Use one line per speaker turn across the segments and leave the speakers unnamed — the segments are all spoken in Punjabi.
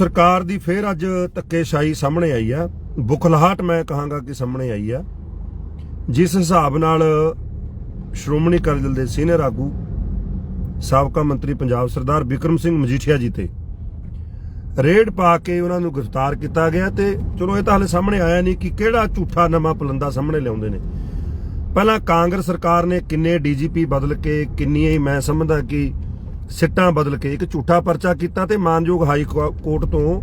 ਸਰਕਾਰ ਦੀ ਫੇਰ ਅੱਜ ਧੱਕੇਸ਼ਾਹੀ ਸਾਹਮਣੇ ਆਈ ਆ। ਬੁਖਲਾਹਟ ਮੈਂ ਕਹਾਂਗਾ ਕਿ ਸਾਹਮਣੇ ਆਈ ਆ। ਜਿਸ ਹਿਸਾਬ ਨਾਲ ਸ਼੍ਰੋਮਣੀ ਅਕਾਲੀ ਦਲ ਦੇ ਸੀਨੀਅਰ ਆਗੂ, ਸਾਬਕਾ ਮੰਤਰੀ ਪੰਜਾਬ ਸਰਦਾਰ ਵਿਕਰਮ ਸਿੰਘ ਮਜੀਠੀਆ ਜੀ ਤੇ ਰੇਡ ਪਾ ਕੇ ਉਹਨਾਂ ਨੂੰ ਗ੍ਰਿਫਤਾਰ ਕੀਤਾ ਗਿਆ ਤੇ ਚਲੋ ਇਹ ਤਾਂ ਹਲੇ ਸਾਹਮਣੇ ਆਇਆ ਨਹੀਂ ਕਿ ਕਿਹੜਾ ਝੂਠਾ ਨਵਾਂ ਪਲੰਦਾ ਸਾਹਮਣੇ ਲਿਆਉਂਦੇ ਨੇ। ਪਹਿਲਾਂ ਕਾਂਗਰਸ ਸਰਕਾਰ ਨੇ ਕਿੰਨੇ ਡੀਜੀਪੀ ਬਦਲ ਕੇ, ਕਿੰਨੀਆਂ ਹੀ ਮੈਂ ਸਮਝਦਾ ਕਿ ਸਿੱਟਾਂ ਬਦਲ ਕੇ ਇੱਕ ਝੂਠਾ ਪਰਚਾ ਕੀਤਾ ਤੇ ਮਾਨਯੋਗ ਹਾਈ ਕੋਰਟ ਤੋਂ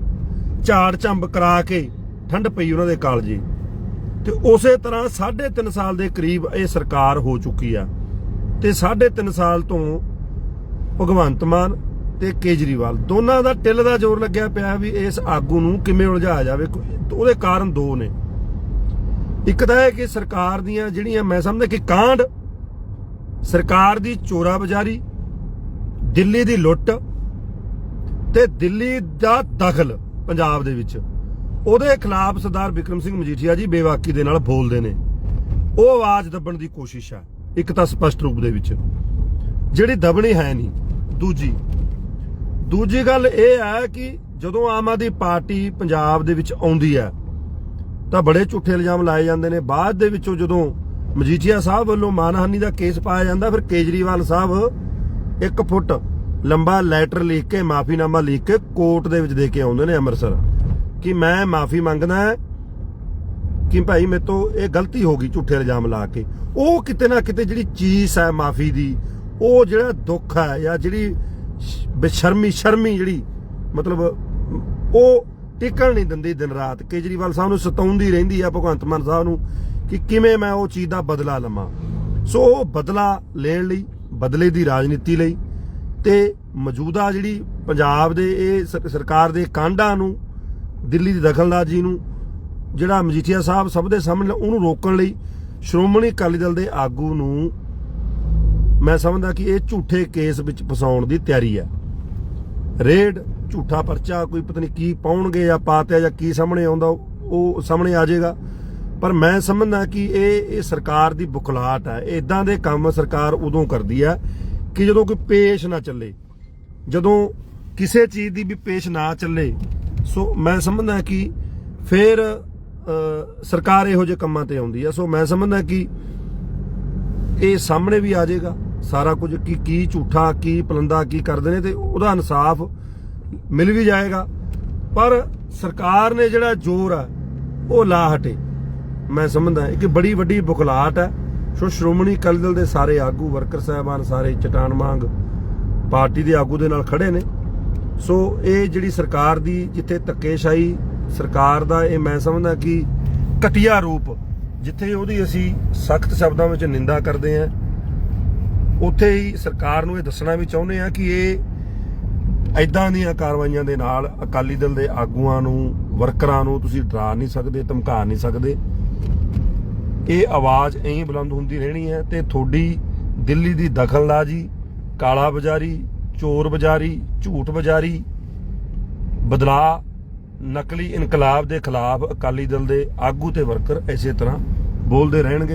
ਝਾੜ ਝੰਬ ਕਰਾ ਕੇ ਠੰਡ ਪਈ ਉਹਨਾਂ ਦੇ ਕਾਲਜੇ। ਤੇ ਉਸੇ ਤਰ੍ਹਾਂ 3.5 ਸਾਲ ਦੇ ਕਰੀਬ ਇਹ ਸਰਕਾਰ ਹੋ ਚੁੱਕੀ ਆ। ਤੇ 3.5 ਸਾਲ ਤੋਂ ਭਗਵੰਤ ਮਾਨ ਤੇ ਕੇਜਰੀਵਾਲ ਦੋਨਾਂ ਦਾ ਟਿੱਲ ਦਾ ਜ਼ੋਰ ਲੱਗਿਆ ਪਿਆ ਵੀ ਇਸ ਆਗੂ ਨੂੰ ਕਿਵੇਂ ਉਲਝਾਇਆ ਜਾਵੇ ਉਹਦੇ ਕਾਰਨ ਦੋ ਨੇ। ਇੱਕ ਤਾਂ ਹੈ ਕਿ ਸਰਕਾਰ ਦੀਆਂ ਜਿਹੜੀਆਂ, ਮੈਂ ਸਮਝਦਾ ਕਿ ਕਾਂਡ, ਸਰਕਾਰ ਦੀ ਚੋਰਾ ਬਜ਼ਾਰੀ ਦਿੱਲੀ ਦੀ ਲੁੱਟ ਤੇ ਦਿੱਲੀ ਦਾ ਦਖਲ ਪੰਜਾਬ ਦੇ ਵਿੱਚ। ਉਹਦੇ ਖਿਲਾਫ ਸਰਦਾਰ ਵਿਕਰਮ ਸਿੰਘ ਮਜੀਠੀਆ ਜੀ ਬੇਵਾਕੀ ਦੇ ਨਾਲ ਬੋਲਦੇ ਨੇ। ਉਹ ਆਵਾਜ਼ ਦੱਬਣ ਦੀ ਕੋਸ਼ਿਸ਼ ਹੈ ਇੱਕ ਤਾਂ ਸਪਸ਼ਟ ਰੂਪ ਦੇ ਵਿੱਚ। ਜਿਹੜੀ ਦਬਣੀ ਹੈ ਨਹੀਂ, ਦੂਜੀ। ਦੂਜੀ ਗੱਲ ਇਹ ਹੈ ਕਿ ਜਦੋਂ ਆਮ ਆਦਮੀ ਪਾਰਟੀ ਪੰਜਾਬ ਦੇ ਵਿੱਚ ਆਉਂਦੀ ਹੈ, ਤਾਂ ਬੜੇ ਝੂਠੇ ਇਲਜ਼ਾਮ ਲਾਏ ਜਾਂਦੇ ਨੇ। ਬਾਅਦ ਦੇ ਵਿੱਚੋਂ ਜਦੋਂ ਮਜੀਠੀਆ ਸਾਹਿਬ ਵੱਲੋਂ ਮਾਨਹਾਨੀ ਦਾ ਕੇਸ ਪਾਇਆ ਜਾਂਦਾ, ਫਿਰ ਕੇਜਰੀਵਾਲ ਸਾਹਿਬ ਇੱਕ ਫੁੱਟ ਲੰਬਾ ਲੈਟਰ ਲਿਖ ਕੇ ਮਾਫੀਨਾਮਾ ਲਿਖ ਕੇ ਕੋਰਟ ਦੇ ਵਿੱਚ ਦੇ ਕੇ ਆਉਂਦੇ ਨੇ ਅੰਮ੍ਰਿਤਸਰ। ਕਿ ਮੈਂ ਮਾਫੀ ਮੰਗਦਾ ਕਿ ਭਾਈ ਮੇਰੇ ਤੋਂ ਇਹ ਗਲਤੀ ਹੋ ਗਈ ਝੂਠੇ ਇਲਜ਼ਾਮ ਲਾ ਕੇ। ਉਹ ਕਿਤੇ ਨਾ ਕਿਤੇ ਜਿਹੜੀ ਚੀਜ਼ ਹੈ ਮਾਫੀ ਦੀ, ਉਹ ਜਿਹੜਾ ਦੁੱਖ ਹੈ ਜਾਂ ਜਿਹੜੀ ਬੇਸ਼ਰਮੀ, ਸ਼ਰਮੀ ਜਿਹੜੀ ਮਤਲਬ ਉਹ ਟਿਕਣ ਨਹੀਂ ਦਿੰਦੀ ਦਿਨ ਰਾਤ। ਕੇਜਰੀਵਾਲ ਸਾਹਿਬ ਨੂੰ ਸਤਾਉਂਦੀ ਰਹਿੰਦੀ ਆ, ਭਗਵੰਤ ਮਾਨ ਸਾਹਿਬ ਨੂੰ ਕਿ ਕਿਵੇਂ ਮੈਂ ਉਹ ਚੀਜ਼ ਦਾ ਬਦਲਾ ਲਵਾਂ। ਸੋ ਉਹ ਬਦਲਾ ਲੈਣ ਲਈ ਬਦਲੇ ਦੀ ਰਾਜਨੀਤੀ ਲਈ ਤੇ ਮੌਜੂਦਾ ਜਿਹੜੀ ਪੰਜਾਬ ਦੇ ਇਹ ਸਰਕਾਰ ਦੇ ਕਾਂਡਾਂ ਨੂੰ, ਦਿੱਲੀ ਦੀ ਦਖਲਅੰਦਾਜ਼ੀ ਨੂੰ, ਜਿਹੜਾ ਮਜੀਠੀਆ ਸਾਹਿਬ ਸਭ ਦੇ ਸਾਹਮਣੇ ਉਹਨੂੰ ਰੋਕਣ ਲਈ ਸ਼੍ਰੋਮਣੀ ਅਕਾਲੀ ਦਲ ਦੇ ਆਗੂ ਨੂੰ ਮੈਂ ਸਮਝਦਾ ਕਿ ਇਹ ਝੂਠੇ ਕੇਸ ਵਿੱਚ ਫਸਾਉਣ ਦੀ ਤਿਆਰੀ ਹੈ। ਰੇਡ, ਝੂਠਾ ਪਰਚਾ, ਕੋਈ ਪਤਾ ਨਹੀਂ ਕੀ ਪਾਉਣਗੇ ਜਾਂ ਪਾਤਿਆ ਜਾਂ ਕੀ ਸਾਹਮਣੇ ਆਉਂਦਾ, ਉਹ ਸਾਹਮਣੇ ਆ ਜਾਏਗਾ। ਪਰ ਮੈਂ ਸਮਝਦਾ ਕਿ ਇਹ ਇਹ ਸਰਕਾਰ ਦੀ ਬੁਖਲਾਟ ਹੈ। ਇਦਾਂ ਦੇ ਕੰਮ ਸਰਕਾਰ ਉਦੋਂ ਕਰਦੀ ਹੈ ਕਿ ਜਦੋਂ ਕੋਈ ਪੇਸ਼ ਨਾ ਚੱਲੇ। ਜਦੋਂ ਕਿਸੇ ਚੀਜ਼ ਦੀ ਵੀ ਪੇਸ਼ ਨਾ ਚੱਲੇ, ਸੋ ਮੈਂ ਸਮਝਦਾ ਕਿ ਫਿਰ ਸਰਕਾਰ ਇਹੋ ਜਿਹੇ ਕੰਮਾਂ ਤੇ ਆਉਂਦੀ ਹੈ। ਸੋ ਮੈਂ ਸਮਝਦਾ ਕਿ ਇਹ ਸਾਹਮਣੇ ਵੀ ਆ ਜਾਏਗਾ। ਸਾਰਾ ਕੁਝ ਕੀ ਕੀ ਝੂਠਾ, ਕੀ ਪਲੰਦਾ, ਕੀ ਕਰਦੇ ਨੇ ਤੇ ਉਹਦਾ ਇਨਸਾਫ ਮਿਲ ਵੀ ਜਾਏਗਾ। ਪਰ ਸਰਕਾਰ ਨੇ ਜਿਹੜਾ ਜ਼ੋਰ ਹੈ ਉਹ ਲਾ ਹਟੇ। ਮੈਂ ਸਮਝਦਾ ਇੱਕ ਬੜੀ ਵੱਡੀ ਬੁਖਲਾਟ ਹੈ। ਸੋ ਸ਼੍ਰੋਮਣੀ ਅਕਾਲੀ ਦਲ ਦੇ ਸਾਰੇ ਆਗੂ, ਵਰਕਰ ਸਾਹਿਬਾਨ, ਸਾਰੇ ਚਟਾਨ ਮੰਗ ਪਾਰਟੀ ਦੇ ਆਗੂ ਦੇ ਨਾਲ ਖੜੇ ਨੇ। ਸੋ ਇਹ ਜਿਹੜੀ ਸਰਕਾਰ ਦੀ ਜਿੱਥੇ ਧੱਕੇਸ਼ਾਹੀ ਸਰਕਾਰ ਦਾ, ਇਹ ਮੈਂ ਸਮਝਦਾ ਕਿ ਘਟੀਆ ਰੂਪ, ਜਿੱਥੇ ਉਹਦੀ ਅਸੀਂ ਸਖਤ ਸ਼ਬਦਾਂ ਵਿੱਚ ਨਿੰਦਾ ਕਰਦੇ ਹਾਂ, ਉੱਥੇ ਹੀ ਸਰਕਾਰ ਨੂੰ ਇਹ ਦੱਸਣਾ ਵੀ ਚਾਹੁੰਦੇ ਆ ਕਿ ਇਹ ਐਦਾਂ ਦੀਆਂ ਕਾਰਵਾਈਆਂ ਦੇ ਨਾਲ ਅਕਾਲੀ ਦਲ ਦੇ ਆਗੂਆਂ ਨੂੰ, ਵਰਕਰਾਂ ਨੂੰ ਤੁਸੀਂ ਡਰਾ ਨਹੀਂ ਸਕਦੇ, ਧਮਕਾ ਨਹੀਂ ਸਕਦੇ। ਇਹ ਆਵਾਜ਼ ਐਂ ਬੁਲੰਦ ਹੁੰਦੀ ਰਹਿਣੀ ਹੈ ਤੇ ਤੁਹਾਡੀ ਦਿੱਲੀ ਦੀ ਦਖਲਅੰਦਾਜ਼ੀ, ਕਾਲਾ ਬਾਜ਼ਾਰੀ, ਚੋਰ ਬਾਜ਼ਾਰੀ, ਝੂਠ ਬਜਾਰੀ ਬਦਲਾ ਨਕਲੀ ਇਨਕਲਾਬ ਦੇ ਖਿਲਾਫ ਅਕਾਲੀ ਦਲ ਦੇ ਆਗੂ ਤੇ ਵਰਕਰ ਇਸੇ ਤਰ੍ਹਾਂ ਬੋਲਦੇ ਰਹਿਣਗੇ।